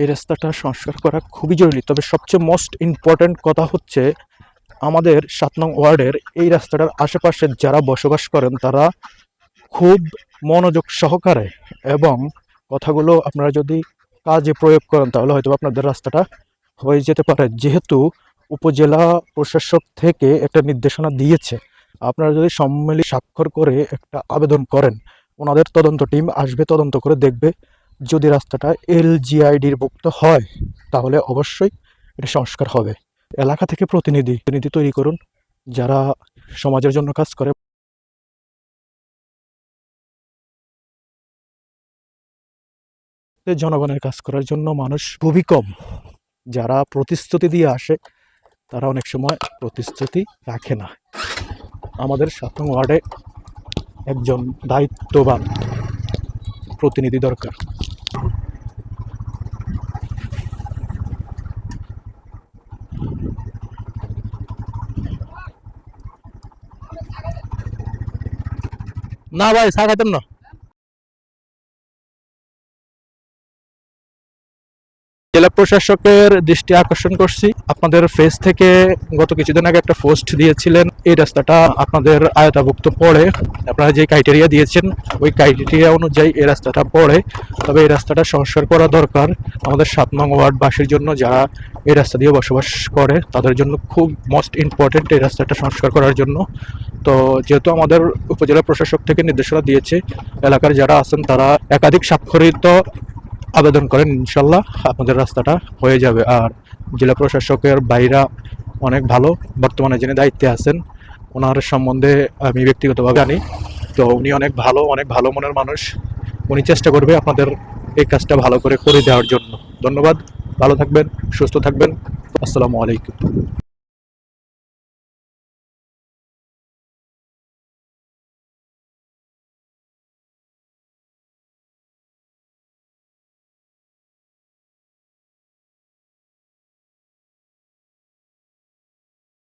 এই রাস্তাটা সংস্কার করা খুবই জরুরি। তবে সবচেয়ে মোস্ট ইম্পর্ট্যান্ট কথা হচ্ছে, আমাদের সাত নং ওয়ার্ডের এই রাস্তাটার আশেপাশে যারা বসবাস করেন, তারা খুব মনোযোগ সহকারে এবং কথাগুলো আপনারা যদি কাজে প্রয়োগ করেন, তাহলে হয়তো আপনাদের রাস্তাটা হয়ে যেতে পারে। যেহেতু উপজেলা প্রশাসক থেকে একটা নির্দেশনা দিয়েছে, আপনারা যদি সম্মিলিত স্বাক্ষর করে একটা আবেদন করেন, ওনাদের তদন্ত টিম আসবে, তদন্ত করে দেখবে যদি রাস্তাটা এলজিআইডির ভুক্ত হয়, তাহলে অবশ্যই এটা সংস্কার হবে। এলাকা থেকে প্রতিনিধি প্রতিনিধি তৈরি করুন, যারা সমাজের জন্য কাজ করে। জনগণের কাজ করার জন্য মানুষ খুবই কম। যারা প্রতিশ্রুতি দিয়ে আসে, তারা অনেক সময় প্রতিশ্রুতি রাখে না। আমাদের সাত ওয়ার্ডে একজন দায়িত্ববান প্রতিনিধি দরকার। না ভাই চা খাইতাম না। জেলা প্রশাসকের দৃষ্টি আকর্ষণ করছি। আপনাদের ফেস থেকে গত কিছুদিন আগে একটা পোস্ট দিয়েছিলেন। এই রাস্তাটা আপনাদের আয়তাভুক্ত পড়ে। আপনারা যে ক্রাইটেরিয়া দিয়েছেন, ওই ক্রাইটেরিয়া অনুযায়ী এই রাস্তাটা পড়ে। তবে এই রাস্তাটা সংস্কার করা দরকার। আমাদের সাত নং ওয়ার্ডবাসীর জন্য যারা এই রাস্তা দিয়ে বসবাস করে, তাদের জন্য খুব মোস্ট ইম্পর্টেন্ট এই রাস্তাটা সংস্কার করার জন্য। তো যেহেতু আমাদের উপজেলা প্রশাসক থেকে নির্দেশনা দিয়েছে, এলাকার যারা আছেন তারা একাধিক স্বাক্ষরিত আবেদন করেন, ইনশাল্লাহ আপনাদের রাস্তাটা হয়ে যাবে। আর জেলা প্রশাসকের বাইরা অনেক ভালো, বর্তমানে যিনি দায়িত্বে আছেন, ওনার সম্বন্ধে আমি ব্যক্তিগতভাবে জানি। তো উনি অনেক ভালো অনেক ভালো মনের মানুষ। উনি চেষ্টা করবে আপনাদের এই কাজটা ভালো করে করে দেওয়ার জন্য। ধন্যবাদ। ভালো থাকবেন, সুস্থ থাকবেন। আসসালামু আলাইকুম।